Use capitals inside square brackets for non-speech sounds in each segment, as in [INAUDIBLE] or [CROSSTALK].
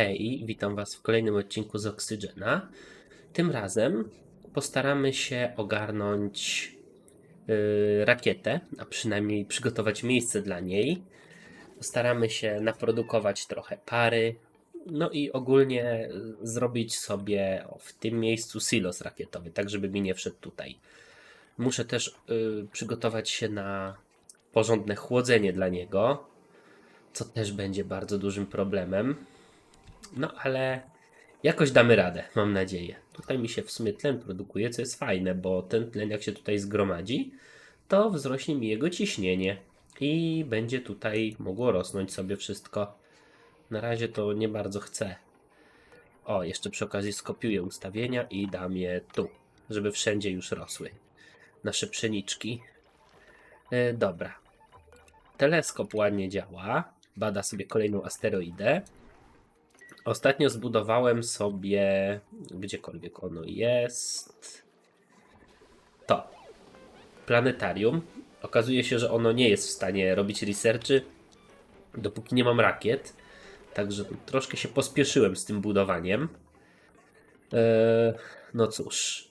Hej, witam Was w kolejnym odcinku z Oxygena. Tym razem postaramy się ogarnąć yy, rakietę, a przynajmniej przygotować miejsce dla niej. Postaramy się naprodukować trochę pary, no i ogólnie y, zrobić sobie w tym miejscu silos rakietowy, tak żeby mi nie wszedł tutaj. Muszę też yy, przygotować się na porządne chłodzenie dla niego, co też będzie bardzo dużym problemem. No ale jakoś damy radę, mam nadzieję. Tutaj mi się w sumie tlen produkuje, co jest fajne, bo ten tlen jak się tutaj zgromadzi, to wzrośnie mi jego ciśnienie i będzie tutaj mogło rosnąć sobie wszystko. Na razie to nie bardzo chcę. O, jeszcze przy okazji skopiuję ustawienia i dam je tu, żeby wszędzie już rosły nasze pszeniczki. E, dobra. Teleskop ładnie działa. Bada sobie kolejną asteroidę. Ostatnio zbudowałem sobie, gdziekolwiek ono jest, to planetarium. Okazuje się, że ono nie jest w stanie robić researchy, dopóki nie mam rakiet. Także troszkę się pospieszyłem z tym budowaniem. Eee, no cóż.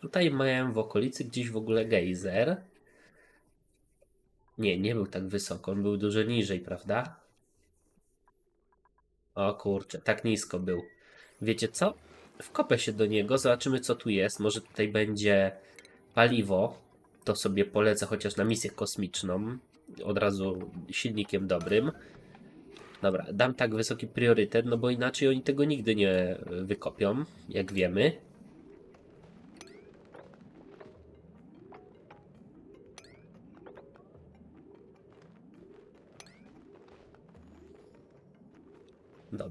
Tutaj miałem w okolicy gdzieś w ogóle gejzer. Nie, nie był tak wysoko, on był dużo niżej, prawda? O kurczę, tak nisko był. Wiecie co? Wkopę się do niego, zobaczymy co tu jest. Może tutaj będzie paliwo. To sobie polecę chociaż na misję kosmiczną. Od razu silnikiem dobrym. Dobra, dam tak wysoki priorytet, no bo inaczej oni tego nigdy nie wykopią, jak wiemy.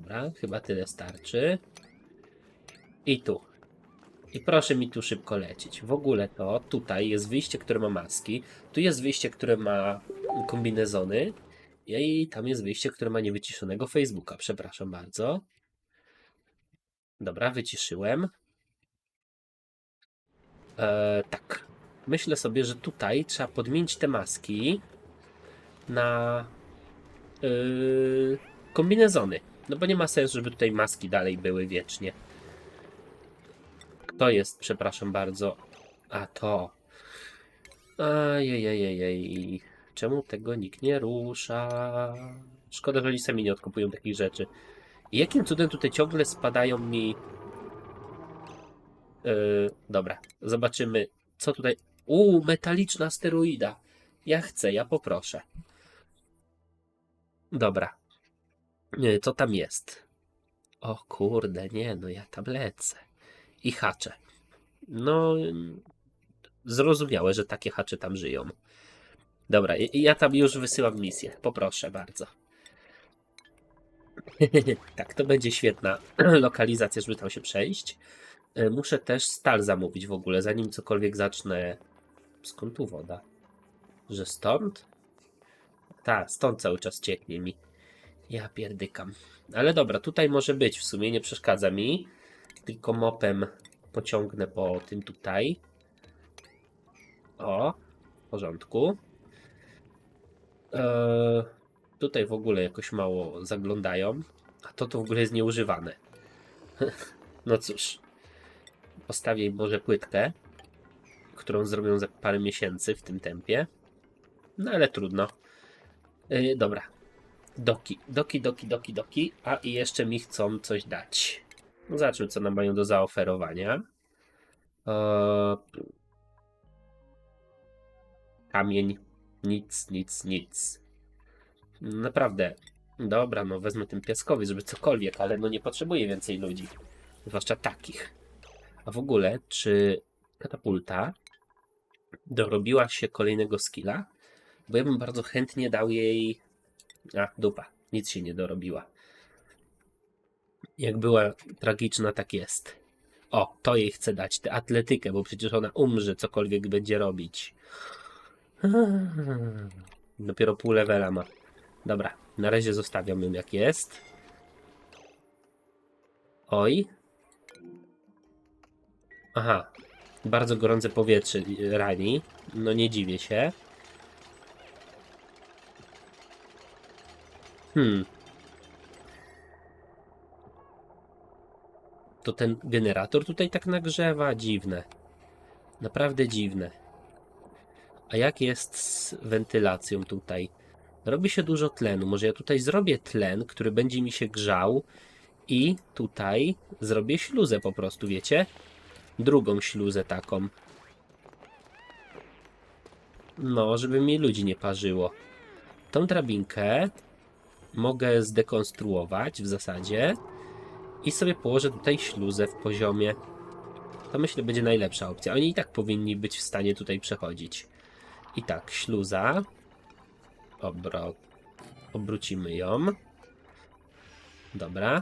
Dobra, chyba tyle starczy. I tu. I proszę mi tu szybko lecieć. W ogóle to tutaj jest wyjście, które ma maski. Tu jest wyjście, które ma kombinezony. I tam jest wyjście, które ma niewyciszonego Facebooka. Przepraszam bardzo. Dobra, wyciszyłem. Eee, tak. Myślę sobie, że tutaj trzeba podmienić te maski na yy, kombinezony. No bo nie ma sensu, żeby tutaj maski dalej były wiecznie. Kto jest, przepraszam bardzo. A to. Ajajajajaj. Czemu tego nikt nie rusza? Szkoda, że oni sami nie odkupują takich rzeczy. I jakim cudem tutaj ciągle spadają mi... Yy, dobra, zobaczymy, co tutaj... Uuu, metaliczna asteroida. Ja chcę, ja poproszę. Dobra, co tam jest? O kurde, nie, no ja tam. I hacze. No, zrozumiałe, że takie hacze tam żyją. Dobra, ja tam już wysyłam misję. Poproszę bardzo. [LAUGHS] tak, to będzie świetna [CLEARS THROAT] lokalizacja, żeby tam się przejść. E, Muszę też stal zamówić w ogóle, zanim cokolwiek zacznę. Skąd tu woda? Że stąd? Tak, stąd cały czas cieknie mi. Ja pierdykam. Ale dobra, tutaj może być w sumie, nie przeszkadza mi. Tylko mopem pociągnę po tym tutaj. O, w porządku. Eee, tutaj w ogóle jakoś mało zaglądają. A to to w ogóle jest nieużywane. [LAUGHS] no cóż. Postawię może płytkę, którą zrobią za parę miesięcy w tym tempie. No ale trudno. Yy, dobra, Doki, doki, doki, doki, doki. A i jeszcze mi chcą coś dać. No zobaczmy, co nam mają do zaoferowania. Eee... Kamień. Nic, nic, nic. Naprawdę. Dobra, no wezmę ten piaskowy, żeby cokolwiek, ale no nie potrzebuję więcej ludzi. Zwłaszcza takich. A w ogóle, czy katapulta dorobiła się kolejnego skilla? Bo ja bym bardzo chętnie dał jej a, dupa. Nic się nie dorobiła. Jak była tragiczna, tak jest. O, to jej chcę dać, tę atletykę, bo przecież ona umrze, cokolwiek będzie robić. [LAUGHS] Dopiero pół levela ma. Dobra, na razie zostawiam ją jak jest. Oj. Aha. Bardzo gorące powietrze rani. No nie dziwię się. Hmm. To ten generator tutaj tak nagrzewa? Dziwne. Naprawdę dziwne. A jak jest z wentylacją tutaj? Robi się dużo tlenu. Może ja tutaj zrobię tlen, który będzie mi się grzał i tutaj zrobię śluzę po prostu, wiecie? Drugą śluzę taką. No, żeby mi ludzi nie parzyło. Tą drabinkę mogę zdekonstruować w zasadzie i sobie położę tutaj śluzę w poziomie. To myślę będzie najlepsza opcja. Oni i tak powinni być w stanie tutaj przechodzić. I tak, śluza. Obro... Obrócimy ją. Dobra.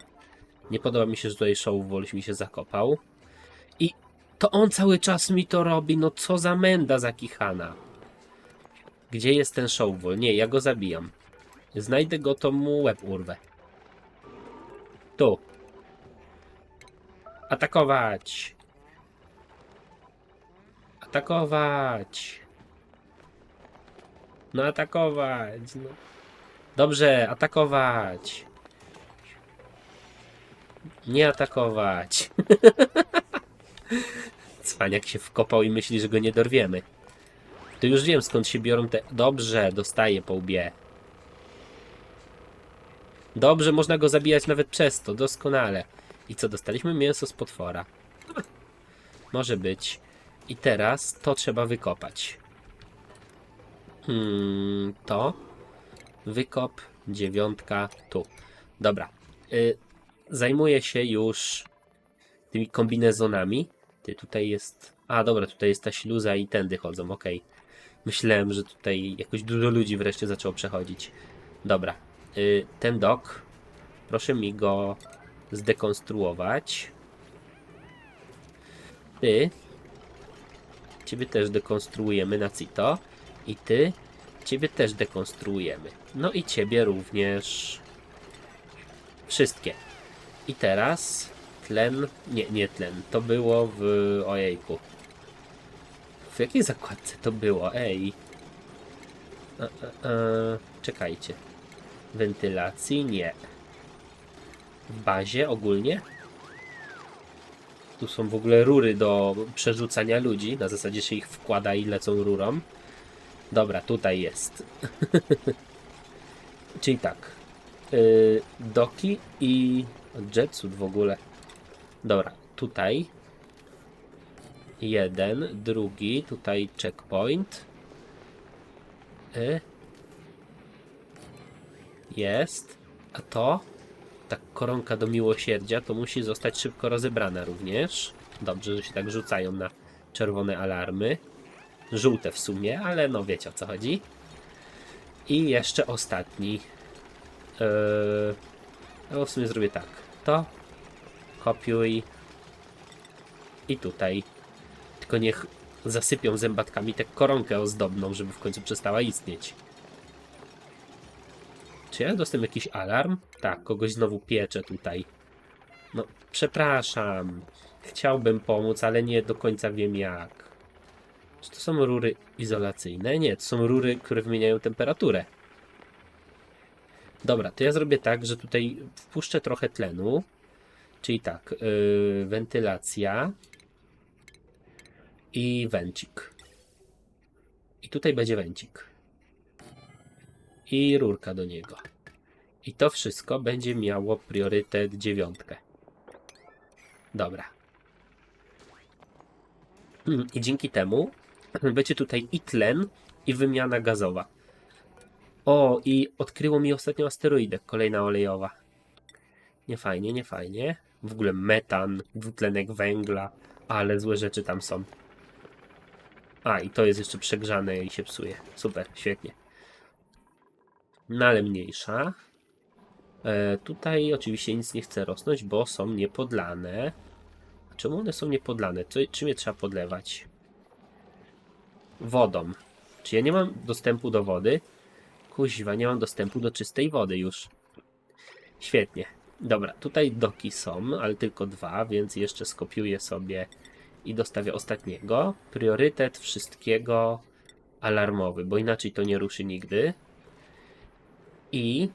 Nie podoba mi się, że tutaj Showwolf mi się zakopał. I to on cały czas mi to robi. No co za menda zakichana. Gdzie jest ten Showwol? Nie, ja go zabijam. Znajdę go, to mu łeb urwę. Tu. Atakować! Atakować! No atakować! No. Dobrze, atakować! Nie atakować! [LAUGHS] Cwaniak się wkopał i myśli, że go nie dorwiemy. To już wiem skąd się biorą te... Dobrze, dostaje po łbie. Dobrze, można go zabijać nawet przez to, doskonale. I co, dostaliśmy mięso z potwora. [LAUGHS] Może być. I teraz to trzeba wykopać. Hmm, to. Wykop, dziewiątka, tu. Dobra. Y, zajmuję się już tymi kombinezonami. Ty, tutaj jest... A, dobra, tutaj jest ta śluza i tędy chodzą, okej. Myślałem, że tutaj jakoś dużo ludzi wreszcie zaczęło przechodzić. Dobra. Y, ten dok. Proszę mi go zdekonstruować. Ty. Ciebie też dekonstruujemy na CITO. I ty. Ciebie też dekonstruujemy. No i ciebie również. Wszystkie. I teraz tlen. Nie, nie tlen. To było w. Ojejku. W jakiej zakładce to było? Ej. E, e, e, czekajcie. Wentylacji? Nie. W bazie ogólnie? Tu są w ogóle rury do przerzucania ludzi. Na zasadzie się ich wkłada i lecą rurą. Dobra, tutaj jest. [LAUGHS] Czyli tak. Yy, doki i jetsuit w ogóle. Dobra, tutaj. Jeden, drugi, tutaj checkpoint. Y. Jest. A to? Ta koronka do miłosierdzia to musi zostać szybko rozebrana również. Dobrze, że się tak rzucają na czerwone alarmy. Żółte w sumie, ale no wiecie o co chodzi. I jeszcze ostatni. Yy... No w sumie zrobię tak. To. Kopiuj. I tutaj. Tylko niech zasypią zębatkami tę koronkę ozdobną, żeby w końcu przestała istnieć. Czy dostałem jakiś alarm? Tak, kogoś znowu piecze tutaj. No, przepraszam. Chciałbym pomóc, ale nie do końca wiem jak. Czy to są rury izolacyjne? Nie, to są rury, które wymieniają temperaturę. Dobra, to ja zrobię tak, że tutaj wpuszczę trochę tlenu. Czyli tak, yy, wentylacja i węcik. I tutaj będzie węcik. I rurka do niego. I to wszystko będzie miało priorytet dziewiątkę. Dobra. Mm, I dzięki temu [CLEARS THROAT] będzie tutaj i tlen, i wymiana gazowa. O, i odkryło mi ostatnio asteroidę, kolejna olejowa. Nie fajnie, nie fajnie. W ogóle metan, dwutlenek węgla, ale złe rzeczy tam są. A, i to jest jeszcze przegrzane i się psuje. Super, świetnie. No ale mniejsza. E, tutaj oczywiście nic nie chce rosnąć, bo są niepodlane. Czemu one są niepodlane? Co, czym je trzeba podlewać? Wodą. Czy ja nie mam dostępu do wody? Kuźwa, nie mam dostępu do czystej wody już. Świetnie. Dobra, tutaj doki są, ale tylko dwa, więc jeszcze skopiuję sobie i dostawię ostatniego. Priorytet wszystkiego alarmowy, bo inaczej to nie ruszy nigdy. I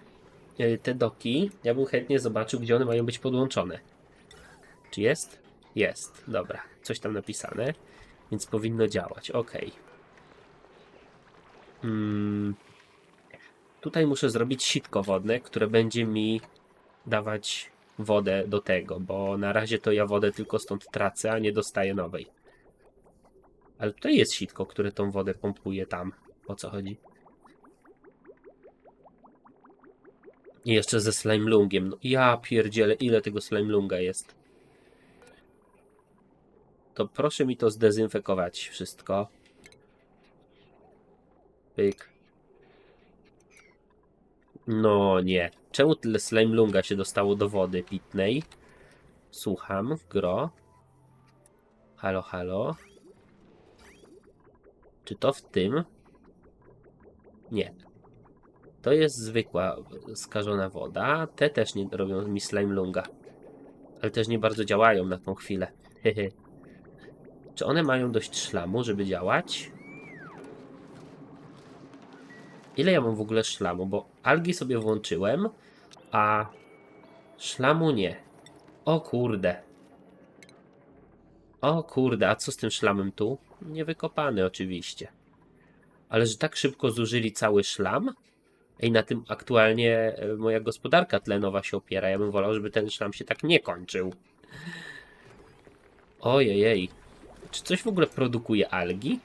e, te doki, ja bym chętnie zobaczył, gdzie one mają być podłączone. Czy jest? Jest. Dobra. Coś tam napisane. Więc powinno działać. Ok. Mm. Tutaj muszę zrobić sitko wodne, które będzie mi dawać wodę do tego, bo na razie to ja wodę tylko stąd tracę, a nie dostaję nowej. Ale tutaj jest sitko, które tą wodę pompuje tam. O co chodzi? I jeszcze ze slime lungiem. No, ja pierdzielę, ile tego slime lunga jest. To proszę mi to zdezynfekować wszystko. Pyk. No nie. Czemu tyle slime lunga się dostało do wody pitnej? Słucham, gro. Halo, halo. Czy to w tym? Nie. To jest zwykła skażona woda. Te też nie robią mi slime lunga. Ale też nie bardzo działają na tą chwilę. Czy one mają dość szlamu, żeby działać? Ile ja mam w ogóle szlamu? Bo algi sobie włączyłem, a szlamu nie. O kurde. O kurde, a co z tym szlamem tu? Niewykopany oczywiście. Ale że tak szybko zużyli cały szlam? Ej, na tym aktualnie e, moja gospodarka tlenowa się opiera. Ja bym wolał, żeby ten szlam się tak nie kończył. Ojej. Czy coś w ogóle produkuje algi?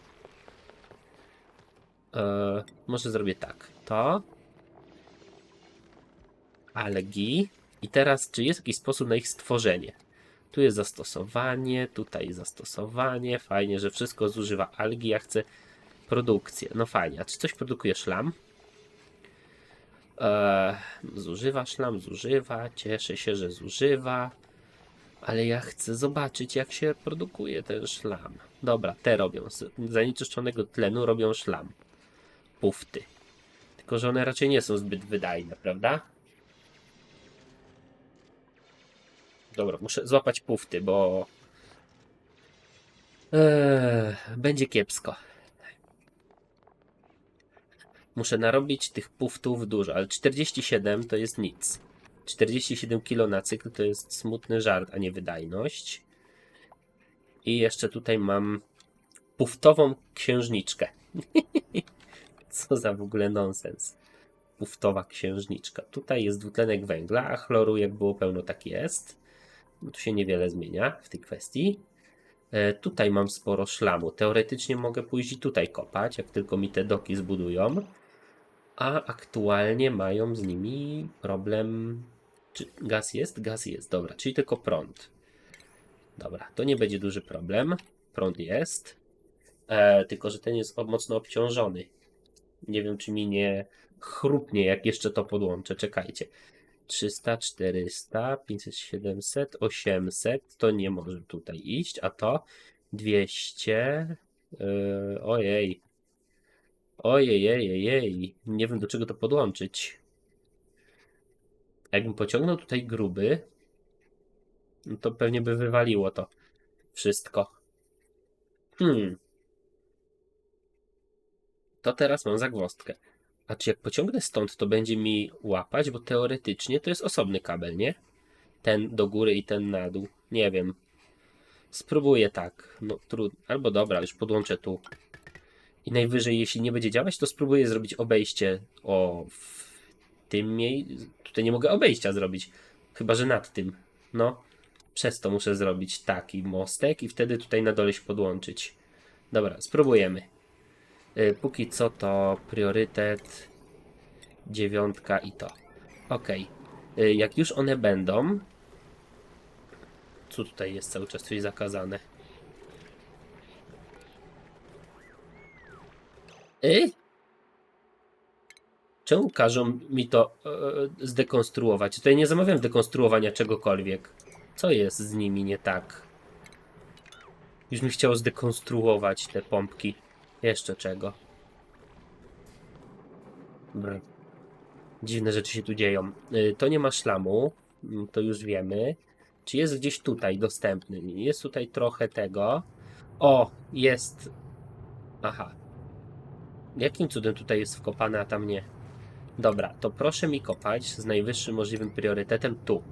Eee, może zrobię tak. To. Algi. I teraz, czy jest jakiś sposób na ich stworzenie? Tu jest zastosowanie, tutaj zastosowanie. Fajnie, że wszystko zużywa algi. Ja chcę produkcję. No fajnie. A czy coś produkuje szlam? Eee, zużywa szlam, zużywa. Cieszę się, że zużywa. Ale ja chcę zobaczyć, jak się produkuje ten szlam. Dobra, te robią. Z zanieczyszczonego tlenu robią szlam. Pufty. Tylko, że one raczej nie są zbyt wydajne, prawda? Dobra, muszę złapać pufty, bo... Eee, będzie kiepsko. Muszę narobić tych puftów dużo, ale 47 to jest nic. 47 kg na cykl to jest smutny żart, a nie wydajność. I jeszcze tutaj mam puftową księżniczkę. [LAUGHS] Co za w ogóle nonsens. Puftowa księżniczka. Tutaj jest dwutlenek węgla, a chloru jak było pełno tak jest. No tu się niewiele zmienia w tej kwestii. E, tutaj mam sporo szlamu. Teoretycznie mogę pójść i tutaj kopać, jak tylko mi te doki zbudują. A aktualnie mają z nimi problem. Czy gaz jest? Gaz jest, dobra, czyli tylko prąd. Dobra, to nie będzie duży problem. Prąd jest. E, tylko, że ten jest mocno obciążony. Nie wiem, czy mi nie chrupnie, jak jeszcze to podłączę. Czekajcie. 300, 400, 500, 700, 800. To nie może tutaj iść. A to 200. Yy, ojej. Ojej, ojej, ojej. Nie wiem, do czego to podłączyć. Jakbym pociągnął tutaj gruby, no to pewnie by wywaliło to wszystko. Hmm. To teraz mam zagwozdkę. A czy jak pociągnę stąd, to będzie mi łapać, bo teoretycznie to jest osobny kabel, nie? Ten do góry i ten na dół. Nie wiem. Spróbuję tak. No trudno. Albo dobra, już podłączę tu. I najwyżej, jeśli nie będzie działać, to spróbuję zrobić obejście o w tym miejscu. Tutaj nie mogę obejścia zrobić. Chyba, że nad tym. No. Przez to muszę zrobić taki mostek i wtedy tutaj na dole się podłączyć. Dobra, spróbujemy. Y, Póki co to priorytet dziewiątka i to. Ok. Jak już one będą. Co tutaj jest cały czas coś zakazane? Y? Czemu każą mi to e, zdekonstruować? Tutaj nie zamawiam dekonstruowania czegokolwiek. Co jest z nimi nie tak? Już mi chciało zdekonstruować te pompki. Jeszcze czego? Brr. Dziwne rzeczy się tu dzieją. Y, To nie ma szlamu, mm, to już wiemy. Czy jest gdzieś tutaj dostępny? Jest tutaj trochę tego. O, jest. Aha. Jakim cudem tutaj jest wkopane, a tam nie? Dobra, to proszę mi kopać z najwyższym możliwym priorytetem tu.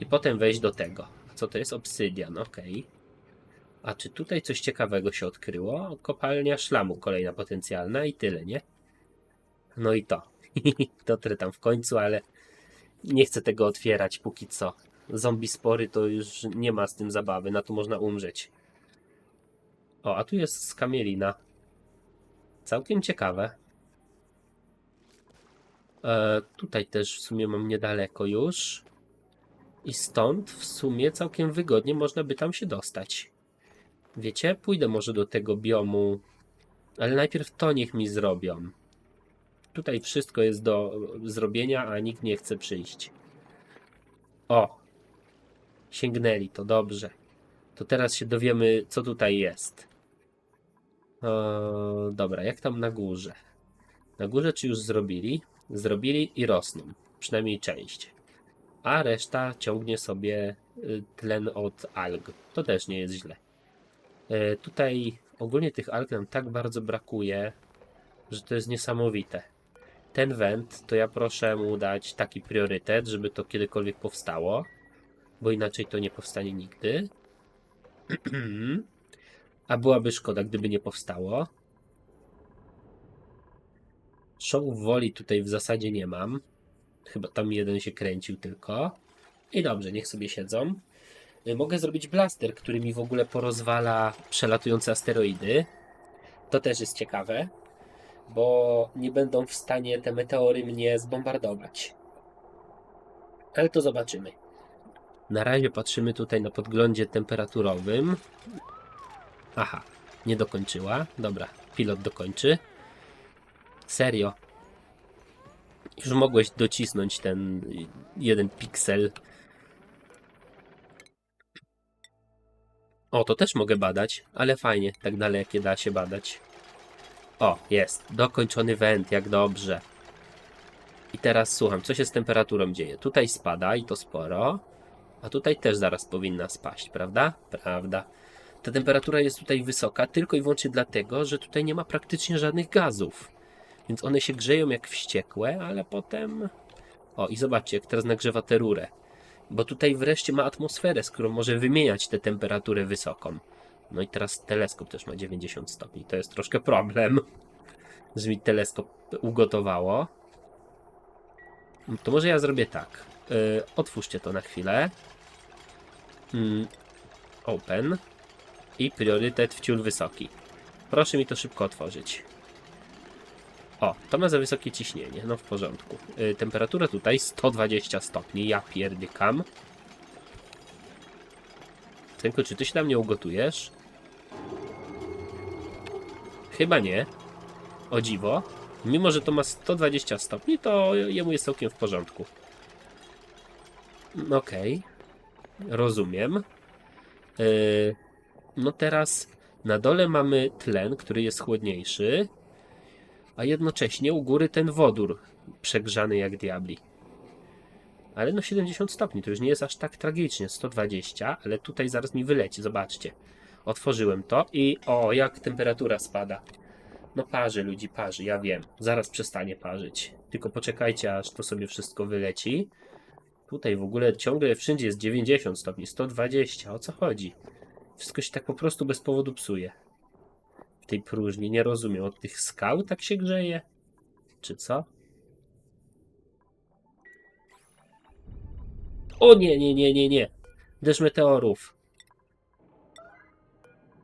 I potem wejść do tego. Co to jest? Obsydian, okej. A czy tutaj coś ciekawego się odkryło? Kopalnia szlamu kolejna potencjalna i tyle, nie? No i to. [LAUGHS] Dotrę tam w końcu, ale nie chcę tego otwierać póki co. Zombie spory to już nie ma z tym zabawy, na to można umrzeć. O, a tu jest skamielina. Całkiem ciekawe. E, tutaj też w sumie mam niedaleko już. I stąd w sumie całkiem wygodnie można by tam się dostać. Wiecie, pójdę może do tego biomu, ale najpierw to niech mi zrobią. Tutaj wszystko jest do zrobienia, a nikt nie chce przyjść. O! Sięgnęli, to dobrze. To teraz się dowiemy, co tutaj jest. O, dobra, jak tam na górze? Na górze czy już zrobili? Zrobili i rosną. Przynajmniej część. A reszta ciągnie sobie y, tlen od alg. To też nie jest źle. E, Tutaj ogólnie tych alg nam tak bardzo brakuje, że to jest niesamowite. Ten węd to ja proszę mu dać taki priorytet, żeby to kiedykolwiek powstało, bo inaczej to nie powstanie nigdy. [CLEARS THROAT] A byłaby szkoda, gdyby nie powstało. Show woli tutaj w zasadzie nie mam. Chyba tam jeden się kręcił tylko. I dobrze, niech sobie siedzą. Y, Mogę zrobić blaster, który mi w ogóle porozwala przelatujące asteroidy. To też jest ciekawe, bo nie będą w stanie te meteory mnie zbombardować. Ale to zobaczymy. Na razie patrzymy tutaj na podglądzie temperaturowym. Aha, nie dokończyła. Dobra, pilot dokończy. Serio. Już mogłeś docisnąć ten jeden piksel. O, to też mogę badać, ale fajnie, tak dalekie da się badać. O, jest. Dokończony węd, jak dobrze. I teraz słucham, co się z temperaturą dzieje? Tutaj spada i to sporo, a tutaj też zaraz powinna spaść, prawda? Prawda. Ta temperatura jest tutaj wysoka tylko i wyłącznie dlatego, że tutaj nie ma praktycznie żadnych gazów. Więc one się grzeją jak wściekłe, ale potem... O, i zobaczcie, jak teraz nagrzewa tę rurę. Bo tutaj wreszcie ma atmosferę, z którą może wymieniać tę temperaturę wysoką. No i teraz teleskop też ma 90 stopni. To jest troszkę problem, [LAUGHS] że mi teleskop ugotowało. To może ja zrobię tak. Yy, otwórzcie to na chwilę. Mm, open. I priorytet wciul wysoki. Proszę mi to szybko otworzyć. O, to ma za wysokie ciśnienie. No w porządku. Yy, temperatura tutaj 120 stopni. Ja pierdykam. Synku, czy ty się dla mnie ugotujesz? Chyba nie. O dziwo. Mimo, że to ma 120 stopni, to jemu jest całkiem w porządku. Okej. Rozumiem. Yy, no teraz na dole mamy tlen, który jest chłodniejszy, a jednocześnie u góry ten wodór przegrzany jak diabli. Ale no 70 stopni, to już nie jest aż tak tragicznie, 120, ale tutaj zaraz mi wyleci, zobaczcie. Otworzyłem to i o, jak temperatura spada. No parzy ludzi, parzy, ja wiem. Zaraz przestanie parzyć. Tylko poczekajcie, aż to sobie wszystko wyleci. Tutaj w ogóle ciągle wszędzie jest 90 stopni, 120, o co chodzi? Wszystko się tak po prostu bez powodu psuje. W tej próżni, nie rozumiem, od tych skał tak się grzeje? Czy co? O nie, nie, nie, nie, nie. Deszcz meteorów.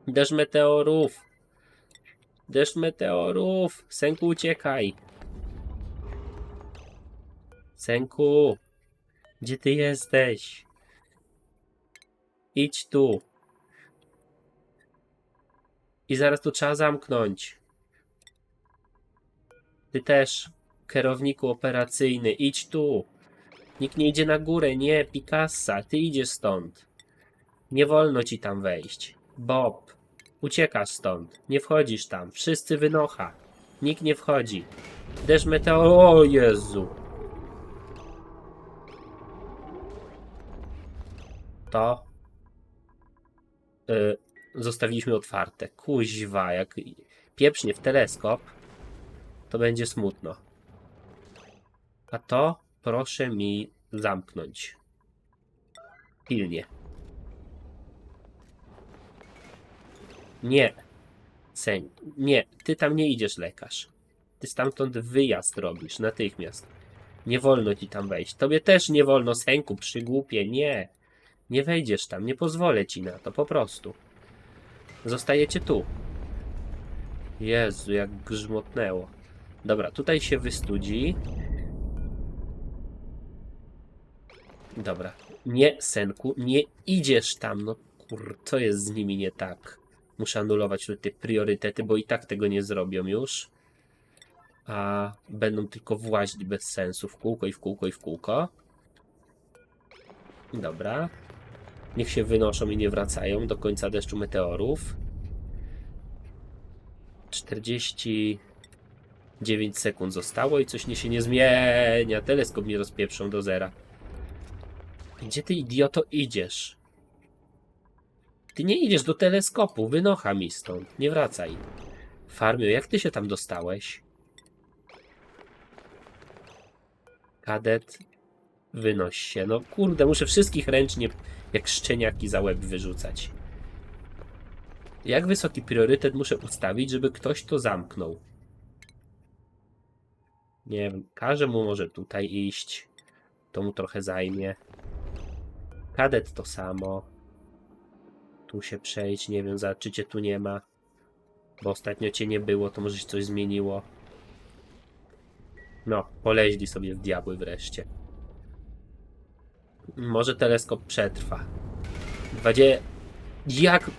Deszcz meteorów. Deszcz meteorów. Senku, uciekaj. Senku. Gdzie ty jesteś? Idź tu. I zaraz tu trzeba zamknąć. Ty też, kierowniku operacyjny, idź tu. Nikt nie idzie na górę, nie, Picassa, ty idziesz stąd. Nie wolno ci tam wejść. Bob, uciekasz stąd, nie wchodzisz tam, wszyscy wynocha. Nikt nie wchodzi. Deszcz meteor... O Jezu! To... Y, zostawiliśmy otwarte. Kuźwa, jak pieprznie w teleskop, to będzie smutno. A to proszę mi zamknąć. Pilnie. Nie. sen, Nie, ty tam nie idziesz, lekarz. Ty stamtąd wyjazd robisz natychmiast. Nie wolno ci tam wejść. Tobie też nie wolno, Senku, przygłupie, nie. Nie wejdziesz tam, nie pozwolę ci na to, po prostu. Zostajecie tu. Jezu, jak grzmotnęło. Dobra, tutaj się wystudzi. Dobra. Nie, Senku, nie idziesz tam. No kur, co jest z nimi nie tak? Muszę anulować te priorytety, bo i tak tego nie zrobią już. A będą tylko włazić bez sensu w kółko i w kółko i w kółko. Dobra. Niech się wynoszą i nie wracają do końca deszczu meteorów. 49 sekund zostało i coś nie się nie zmienia. Teleskop mnie rozpieprzą do zera. Gdzie ty idioto idziesz? Ty nie idziesz do teleskopu, wynocha mi stąd. Nie wracaj. Farmio, jak ty się tam dostałeś? Kadet, wynoś się. No kurde, muszę wszystkich ręcznie jak szczeniaki za łeb wyrzucać. Jak wysoki priorytet muszę ustawić, żeby ktoś to zamknął? Nie wiem, każę mu może tutaj iść. To mu trochę zajmie. Kadet to samo. Tu się przejść, nie wiem, za czy cię tu nie ma. Bo ostatnio cię nie było, to może się coś zmieniło. No, poleźli sobie w diabły wreszcie. Może teleskop przetrwa. Dwadzie... Jak...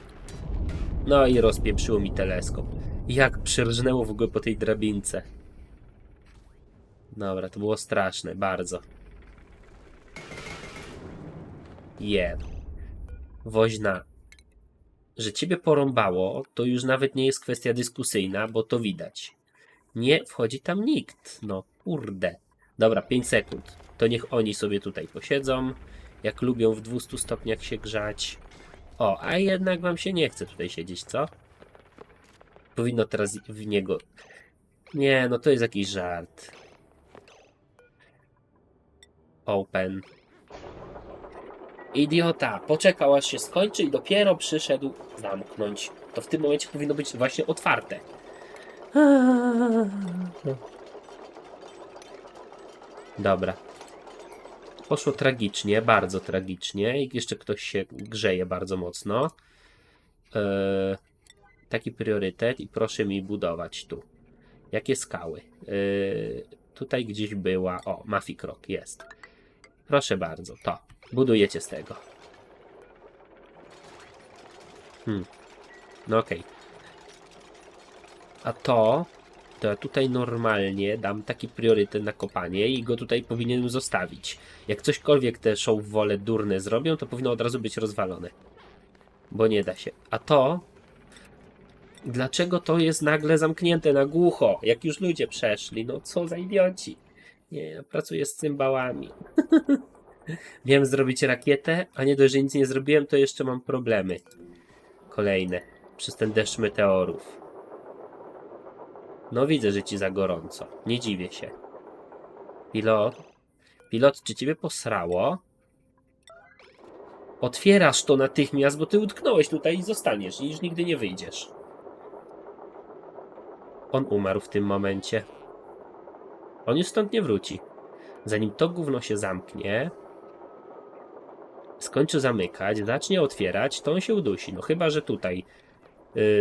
No i rozpieprzyło mi teleskop. Jak przyrżnęło w ogóle po tej drabince. Dobra, to było straszne, bardzo. Je. Woźna. Że ciebie porąbało, to już nawet nie jest kwestia dyskusyjna, bo to widać. Nie wchodzi tam nikt. No kurde. Dobra, 5 sekund. To niech oni sobie tutaj posiedzą. Jak lubią w 200 stopniach się grzać. O, a jednak wam się nie chce tutaj siedzieć, co? Powinno teraz w niego. Nie, no to jest jakiś żart. Open. Idiota, poczekał aż się skończy i dopiero przyszedł zamknąć. To w tym momencie powinno być właśnie otwarte. Dobra. Poszło tragicznie, bardzo tragicznie. I jeszcze ktoś się grzeje bardzo mocno. Eee, taki priorytet i proszę mi budować tu. Jakie skały? Eee, tutaj gdzieś była. O, Mafikrok jest. Proszę bardzo, to. Budujecie z tego. Hmm. No okej. A to, to ja tutaj normalnie dam taki priorytet na kopanie i go tutaj powinienem zostawić. Jak cośkolwiek te show wole durne zrobią, to powinno od razu być rozwalone. Bo nie da się. A to... Dlaczego to jest nagle zamknięte na głucho? Jak już ludzie przeszli. No co za idioci. Nie, ja pracuję z cymbałami. [LAUGHS] Miałem zrobić rakietę, a nie dość, że nic nie zrobiłem, to jeszcze mam problemy. Kolejne. Przez ten deszcz meteorów. No widzę, że ci za gorąco. Nie dziwię się. Pilot. Pilot, czy ciebie posrało? Otwierasz to natychmiast, bo ty utknąłeś tutaj i zostaniesz i już nigdy nie wyjdziesz. On umarł w tym momencie. On już stąd nie wróci. Zanim to gówno się zamknie, skończy zamykać, zacznie otwierać, to on się udusi. No chyba, że tutaj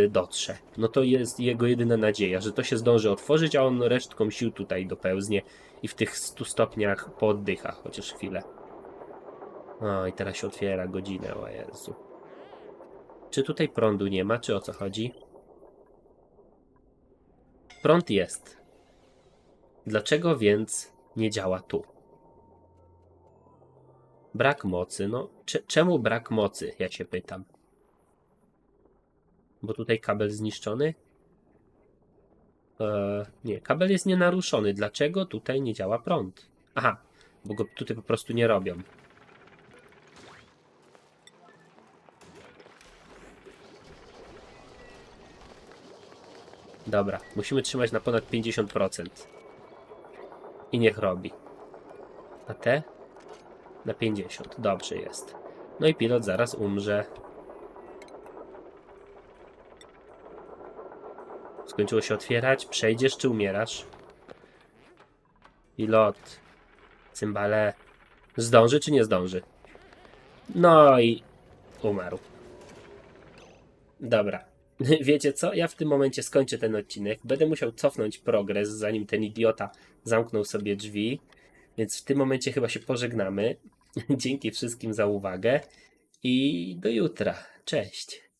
dotrze. No to jest jego jedyna nadzieja, że to się zdąży otworzyć, a on resztką sił tutaj dopełznie i w tych 100 stopniach pooddycha chociaż chwilę. O, i teraz się otwiera godzinę, o Jezu. Czy tutaj prądu nie ma, czy o co chodzi? Prąd jest. Dlaczego więc nie działa tu? Brak mocy. No, cze- czemu brak mocy? Ja się pytam. Bo tutaj kabel zniszczony? Eee, nie, kabel jest nienaruszony. Dlaczego tutaj nie działa prąd? Aha, bo go tutaj po prostu nie robią. Dobra, musimy trzymać na ponad 50%. I niech robi. A te? Na 50. Dobrze jest. No i pilot zaraz umrze. Skończyło się otwierać. Przejdziesz czy umierasz? Pilot. Cymbale. Zdąży czy nie zdąży? No i umarł. Dobra. [LAUGHS] Wiecie co? Ja w tym momencie skończę ten odcinek. Będę musiał cofnąć progres, zanim ten idiota zamknął sobie drzwi. Więc w tym momencie chyba się pożegnamy. [LAUGHS] Dzięki wszystkim za uwagę i do jutra. Cześć.